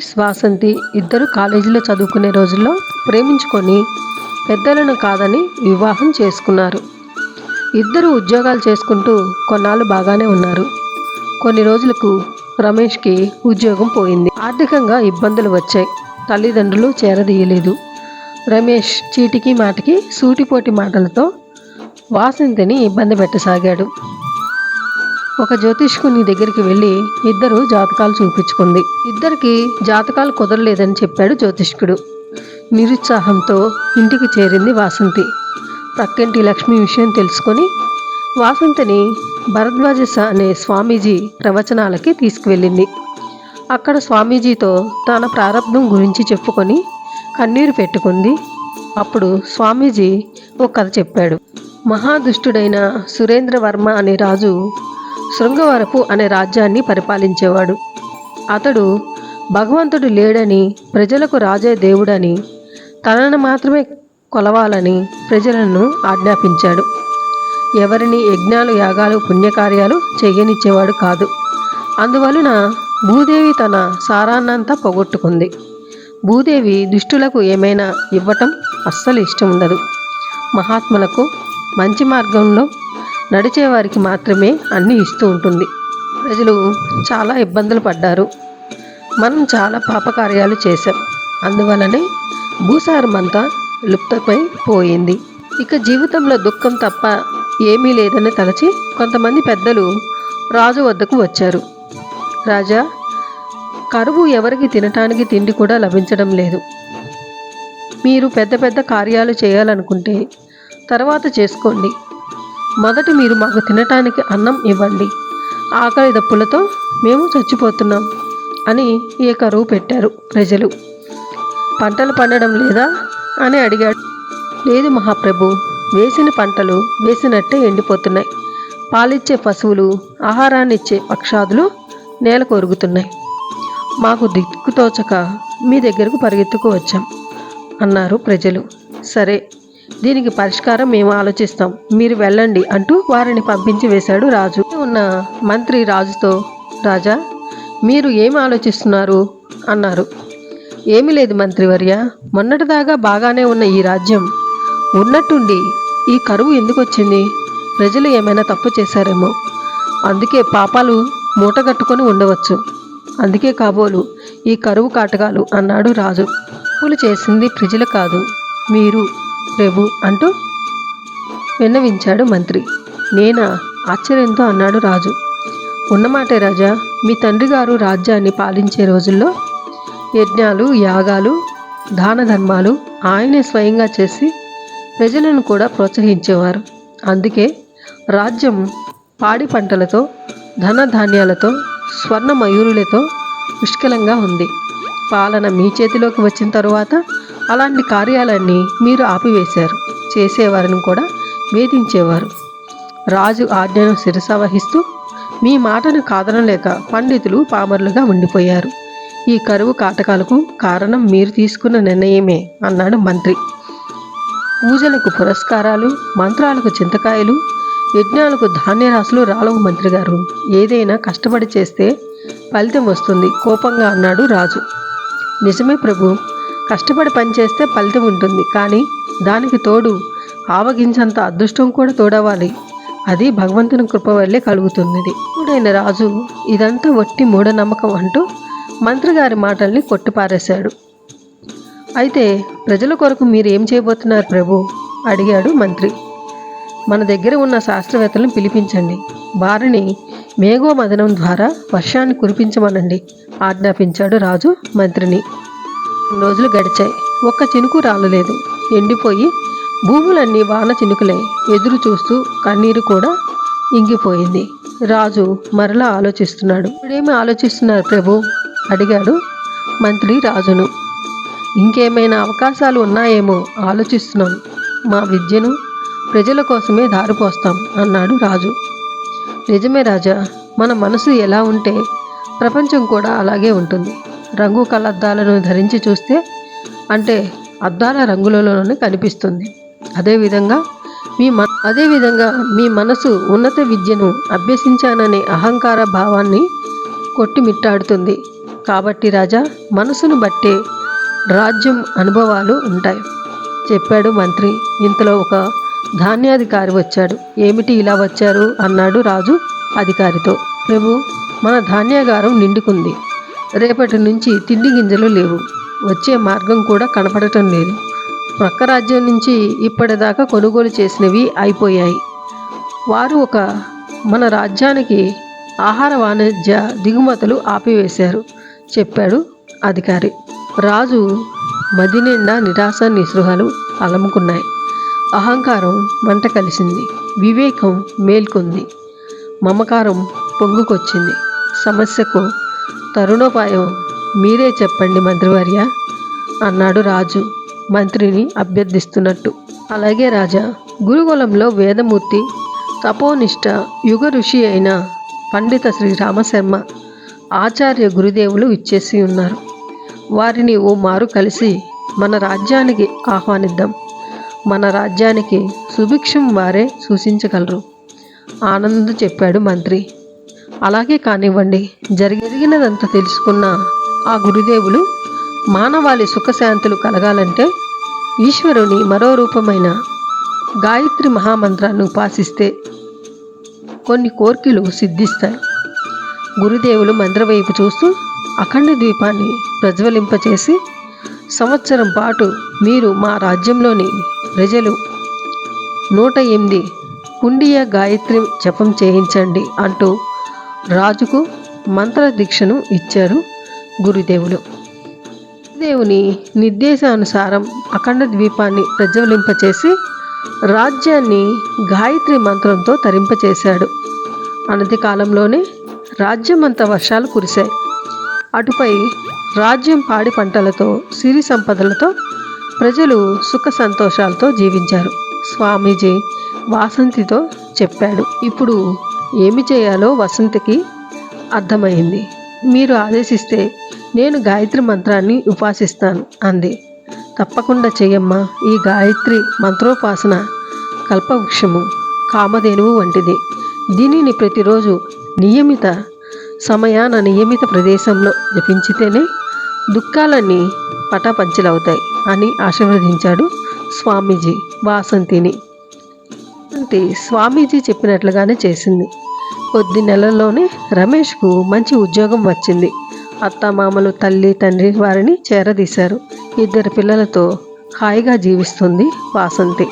స్వాసంతి వాసంతి ఇద్దరు కాలేజీలో చదువుకునే రోజుల్లో ప్రేమించుకొని పెద్దలను కాదని వివాహం చేసుకున్నారు. ఇద్దరు ఉద్యోగాలు చేసుకుంటూ కొన్నాళ్ళు బాగానే ఉన్నారు. కొన్ని రోజులకు రమేష్కి ఉద్యోగం పోయింది. ఆర్థికంగా ఇబ్బందులు వచ్చాయి. తల్లిదండ్రులు చేరదీయలేదు. రమేష్ చీటికి మాటికి సూటిపోటి మాటలతో వాసంతిని ఇబ్బంది పెట్టసాగాడు. ఒక జ్యోతిష్కుని దగ్గరికి వెళ్ళి ఇద్దరు జాతకాలు చూపించుకుంది. ఇద్దరికి జాతకాలు కుదరలేదని చెప్పాడు జ్యోతిష్కుడు. నిరుత్సాహంతో ఇంటికి చేరింది వాసంతి. పక్కింటి లక్ష్మి విషయం తెలుసుకొని వాసంతిని భరద్వాజ అనే స్వామీజీ ప్రవచనాలకి తీసుకువెళ్ళింది. అక్కడ స్వామీజీతో తన ప్రారంభం గురించి చెప్పుకొని కన్నీరు పెట్టుకుంది. అప్పుడు స్వామీజీ ఒక కథ చెప్పాడు. మహాదుష్టుడైన సురేంద్రవర్మ అనే రాజు శృంగవరపు అనే రాజ్యాన్ని పరిపాలించేవాడు. అతడు భగవంతుడు లేడని ప్రజలకు రాజే దేవుడని తనను మాత్రమే కొలవాలని ప్రజలను ఆజ్ఞాపించాడు. ఎవరిని యజ్ఞాలు యాగాలు పుణ్యకార్యాలు చేయనిచ్చేవాడు కాదు. అందువలన భూదేవి తన సారాన్నంతా పోగొట్టుకుంది. భూదేవి దుష్టులకు ఏమైనా ఇవ్వటం అస్సలు ఇష్టం ఉండదు మహాత్ములకు మంచి మార్గంలో నడిచేవారికి మాత్రమే అన్నీ ఇస్తూ ఉంటుంది. ప్రజలు చాలా ఇబ్బందులు పడ్డారు. మనం చాలా పాపకార్యాలు చేశాం. అందువలనే భూసారం అంతా లుప్తపై పోయింది. ఇక జీవితంలో దుఃఖం తప్ప ఏమీ లేదని తలచి కొంతమంది పెద్దలు రాజు వద్దకు వచ్చారు. రాజా కరువు ఎవరికి తినటానికి తిండి కూడా లభించడం లేదు. మీరు పెద్ద పెద్ద కార్యాలు చేయాలనుకుంటే తర్వాత చేసుకోండి. మొదట మీరు మాకు తినటానికి అన్నం ఇవ్వండి. ఆకలి దప్పులతో మేము చచ్చిపోతున్నాం అని ఈ కరువు పెట్టారు ప్రజలు. పంటలు పండడం లేదా? అని అడిగాడు. లేదు మహాప్రభు వేసిన పంటలు వేసినట్టే ఎండిపోతున్నాయి. పాలిచ్చే పశువులు ఆహారాన్ని ఇచ్చే పక్షాదులు నేల కొరుగుతున్నాయి మాకు దిక్కుతోచక మీ దగ్గరకు పరిగెత్తుకు వచ్చాం అన్నారు ప్రజలు. సరే దీనికి పరిష్కారం మేము ఆలోచిస్తాం. మీరు వెళ్ళండి అంటూ వారిని పంపించి వేశాడు రాజు. ఉన్న మంత్రి రాజుతో రాజా మీరు ఏమి ఆలోచిస్తున్నారు? అన్నారు. ఏమీ లేదు మంత్రివర్య మొన్నటిదాకా బాగానే ఉన్న ఈ రాజ్యం ఉన్నట్టుండి ఈ కరువు ఎందుకు వచ్చింది ప్రజలు ఏమైనా తప్పు చేశారేమో. అందుకే పాపాలు మూటగట్టుకొని ఉండవచ్చు. అందుకే కాబోలు ఈ కరువు కాటకాలు అన్నాడు రాజు. తప్పులు చేసింది ప్రజలు కాదు మీరు. ప్రభు అంటూ విన్నవించాడు మంత్రి. నేనా? ఆశ్చర్యంతో అన్నాడు రాజు. ఉన్నమాటే రాజా మీ తండ్రి గారు రాజ్యాన్ని పాలించే రోజుల్లో యజ్ఞాలు యాగాలు దాన ధర్మాలు ఆయనే స్వయంగా చేసి ప్రజలను కూడా ప్రోత్సహించేవారు. అందుకే రాజ్యం పాడి పంటలతో ధన ధాన్యాలతో స్వర్ణ మయూరులతో పుష్కలంగా ఉంది. పాలన మీ చేతిలోకి వచ్చిన తరువాత అలాంటి కార్యాలన్నీ మీరు ఆపివేశారు. చేసేవారిని కూడా వేధించేవారు. రాజు ఆజ్ఞను శిరస వహిస్తూ మీ మాటను కాదనలేక పండితులు పామరులుగా ఉండిపోయారు. ఈ కరువు కాటకాలకు కారణం మీరు తీసుకున్న నిర్ణయమే అన్నాడు మంత్రి. పూజలకు పురస్కారాలు మంత్రాలకు చింతకాయలు యజ్ఞాలకు ధాన్యరాశులు రాలవు మంత్రి గారు. ఏదైనా కష్టపడి చేస్తే ఫలితం వస్తుంది కోపంగా అన్నాడు రాజు. నిజమే ప్రభు కష్టపడి పనిచేస్తే ఫలితం ఉంటుంది. కానీ దానికి తోడు ఆవగించంత అదృష్టం కూడా తోడవాలి అది భగవంతుని కృప వల్లే కలుగుతున్నది. ఇప్పుడైన రాజు ఇదంతా వట్టి మూఢనమ్మకం అంటూ మంత్రిగారి మాటల్ని కొట్టిపారేశాడు. అయితే ప్రజల కొరకు మీరు ఏం చేయబోతున్నారు ప్రభు? అడిగాడు మంత్రి. మన దగ్గర ఉన్న శాస్త్రవేత్తలను పిలిపించండి. వారిని మేఘోమదనం ద్వారా వర్షాన్ని కురిపించమనండి ఆజ్ఞాపించాడు రాజు మంత్రిని. రోజులు గడిచాయి. ఒక్క చినుకు రాలలేదు. ఎండిపోయి భూములన్నీ వాన చినుకులై ఎదురు చూస్తూ కన్నీరు కూడా ఇంగిపోయింది. రాజు మరలా ఆలోచిస్తున్నాడు. ఇప్పుడేమి ఆలోచిస్తున్నారు ప్రభు? అడిగాడు మంత్రి రాజును. ఇంకేమైనా అవకాశాలు ఉన్నాయేమో ఆలోచిస్తున్నాం. మా విద్యను ప్రజల కోసమే దారిపోస్తాం అన్నాడు రాజు. నిజమే రాజా మన మనసు ఎలా ఉంటే ప్రపంచం కూడా అలాగే ఉంటుంది. రంగు కలద్దాలను ధరించి చూస్తే అంటే అద్దాల రంగులలోనే కనిపిస్తుంది. అదేవిధంగా మీ మ అదేవిధంగా మీ మనసు ఉన్నత విద్యను అభ్యసించాననే అహంకార భావాన్ని కొట్టిమిట్టాడుతుంది. కాబట్టి రాజా మనసును బట్టే రాజ్యం అనుభవాలు ఉంటాయి. చెప్పాడు మంత్రి. ఇంతలో ఒక ధాన్యాధికారి వచ్చాడు. ఏమిటి ఇలా వచ్చారు? అన్నాడు రాజు అధికారితో. ప్రభు మన ధాన్యాగారం నిండుకుంది. రేపటి నుంచి తిండి గింజలు లేవు. వచ్చే మార్గం కూడా కనపడటం లేదు. ప్రక్క రాజ్యం నుంచి ఇప్పటిదాకా కొనుగోలు చేసినవి అయిపోయాయి. వారు ఒక మన రాజ్యానికి ఆహార వాణిజ్య దిగుమతులు ఆపివేశారు చెప్పాడు అధికారి. రాజు మది నిండా నిరాశ నిస్పృహలు అలముకున్నాయి. అహంకారం మంట కలిసింది. వివేకం మేల్కొంది. మమకారం పొంగుకొచ్చింది. సమస్యకు తరుణోపాయం మీరే చెప్పండి మంత్రివర్య అన్నాడు రాజు మంత్రిని అభ్యర్థిస్తున్నట్టు. అలాగే రాజా గురుకులంలో వేదమూర్తి తపోనిష్ట యుగ ఋషి అయిన పండిత శ్రీ రామశర్మ ఆచార్య గురుదేవులు ఇచ్చేసి ఉన్నారు. వారిని ఓ మారు కలిసి మన రాజ్యానికి ఆహ్వానిద్దాం. మన రాజ్యానికి సుభిక్షం వారే సూచించగలరు. ఆనంద్ చెప్పాడు మంత్రి. అలాగే కానివ్వండి. జరిగినదంతా తెలుసుకున్న ఆ గురుదేవులు మానవాళి సుఖశాంతులు కలగాలంటే ఈశ్వరుని మరో రూపమైన గాయత్రి మహామంత్రాన్ని ఉపాసిస్తే కొన్ని కోర్కెలు సిద్ధిస్తాయి. గురుదేవులు మంత్ర వైపు చూస్తూ అఖండ ద్వీపాన్ని ప్రజ్వలింపచేసి సంవత్సరం పాటు మీరు మా రాజ్యంలోని ప్రజలు నూట ఎనిమిది కుండియ గాయత్రి జపం చేయించండి అంటూ రాజుకు మంత్ర దీక్షను ఇచ్చారు గురుదేవులు. దేవుని నిర్దేశానుసారం అఖండ ద్వీపాన్ని ప్రజ్వలింపచేసి రాజ్యాన్ని గాయత్రి మంత్రంతో తరింపచేశాడు. అనతి కాలంలోనే రాజ్యమంతా వర్షాలు కురిశాయి. అటుపై రాజ్యం పాడి పంటలతో సిరి సంపదలతో ప్రజలు సుఖ సంతోషాలతో జీవించారు. స్వామీజీ వాసంతితో చెప్పాడు. ఇప్పుడు ఏమి చేయాలో వసంతికి అర్థమైంది. మీరు ఆదేశిస్తే నేను గాయత్రి మంత్రాన్ని ఉపాసిస్తాను అంది. తప్పకుండా చెయ్యమ్మా ఈ గాయత్రి మంత్రోపాసన కల్పవృక్షము కామధేనువు వంటిది. దీనిని ప్రతిరోజు నియమిత సమయాన నియమిత ప్రదేశంలో జపించితేనే దుఃఖాలన్నీ పటాపంచలవుతాయి అని ఆశీర్వదించాడు స్వామీజీ వాసంతిని. అంటే స్వామీజీ చెప్పినట్లుగానే చేసింది. కొద్ది నెలల్లోనే రమేష్కు మంచి ఉద్యోగం వచ్చింది. అత్తమామలు తల్లి తండ్రి వారిని చేరదీశారు. ఇద్దరు పిల్లలతో హాయిగా జీవిస్తుంది వాసంతి.